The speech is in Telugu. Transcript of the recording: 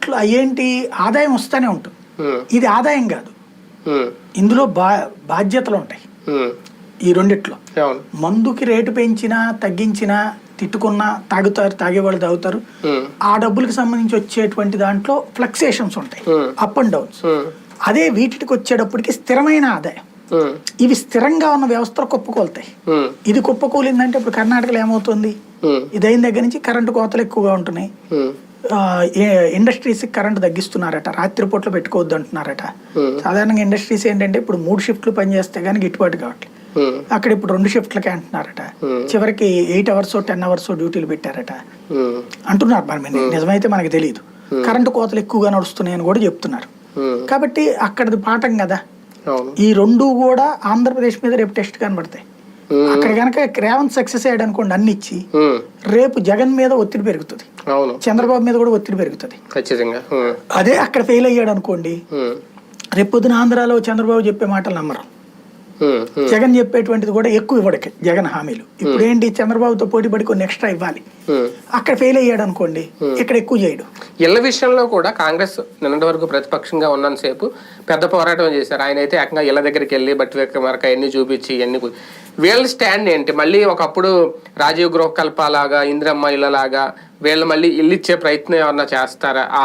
ఇట్లా ఏంటి? ఆదాయం వస్తూనే ఉంటుంది. ఇది ఆదాయం కాదు. ఇందులో బా బాధ్యతలు ఉంటాయి. ఈ రెండిట్లో. మందుకి రేటు పెంచినా తగ్గించినా తిట్టుకున్నా తాగుతారు తాగేవాళ్ళు తాగుతారు. ఆ డబ్బులకు సంబంధించి వచ్చేటువంటి దాంట్లో ఫ్లక్సేషన్స్ ఉంటాయి. అప్ అండ్ డౌన్స్ అదే వీటికి వచ్చేటప్పటికి స్థిరమైన ఆదాయం. ఇవి స్థిరంగా ఉన్న వ్యవస్థలు కుప్పకూలుతాయి. ఇది కుప్పకూలిందంటే ఇప్పుడు కర్ణాటకలో ఏమవుతుంది? ఉమ్, ఇది అయిన దగ్గర నుంచి కరెంటు కోతలు ఎక్కువగా ఉంటున్నాయి. ఇండస్ట్రీస్ కరెంట్ తగ్గిస్తున్నారట రాత్రిపూట్లు పెట్టుకోవద్దు అంటున్నారట. Hmm. సాధారణంగా ఇండస్ట్రీస్ ఏంటంటే ఇప్పుడు మూడు షిఫ్ట్లు పనిచేస్తే కానీ గిట్టుబాటు కావట్లేదు ఉమ్, అక్కడ ఇప్పుడు రెండు షిఫ్ట్లకే అంటున్నారట. Hmm. చివరికి ఎయిట్ అవర్స్ టెన్ అవర్స్ డ్యూటీలు పెట్టారట. అంటున్నారు మరి నిజమైతే మనకి తెలియదు కరెంటు కోతలు ఎక్కువగా నడుస్తున్నాయని కూడా చెప్తున్నారు. కాబట్టి అక్కడిది పాఠం కదా. ఈ రెండు కూడా ఆంధ్రప్రదేశ్ మీద రేపు టెస్ట్ కనబడతాయి. అక్కడ కనుక రేవంత్ సక్సెస్ అయ్యాడు అనుకోండి అన్ని ఇచ్చి రేపు జగన్ మీద ఒత్తిడి పెరుగుతుంది. చంద్రబాబు మీద కూడా ఒత్తిడి పెరుగుతుంది. ఖచ్చితంగా. అదే అక్కడ ఫెయిల్ అయ్యాడు అనుకోండి ఉమ్, రేపు పొద్దున ఆంధ్రాలో చంద్రబాబు చెప్పే మాటలు నమ్మరు. జగన్ చెప్పేటువంటిది కూడా ఎక్కువ ఇవ్వడకి జగన్ హామీలు. ఇప్పుడు ఏంటి చంద్రబాబుతో పోటీ పడి కొన్ని ఎక్స్ట్రా ఇవ్వాలి. అక్కడ ఫెయిల్ అయ్యాడు అనుకోండి ఇక్కడ ఎక్కువ చేయడు. ఇళ్ళ విషయంలో కూడా కాంగ్రెస్ నిన్నటి వరకు ప్రతిపక్షంగా ఉన్నంతసేపు పెద్ద పోరాటం చేశారు. ఆయన అయితే ఏకంగా ఇళ్ళ దగ్గరికి వెళ్ళి బట్టి వెక్క అన్ని చూపించి ఇవన్నీ వీళ్ళ స్టాండ్ ఏంటి? మళ్ళీ ఒకప్పుడు రాజీవ్ గృహకల్పలాగా ఇందిరమ్మ ఇళ్ళలాగా వీళ్ళు మళ్ళీ ఇల్లు ఇచ్చే ప్రయత్నం ఏమన్నా చేస్తారా? ఆ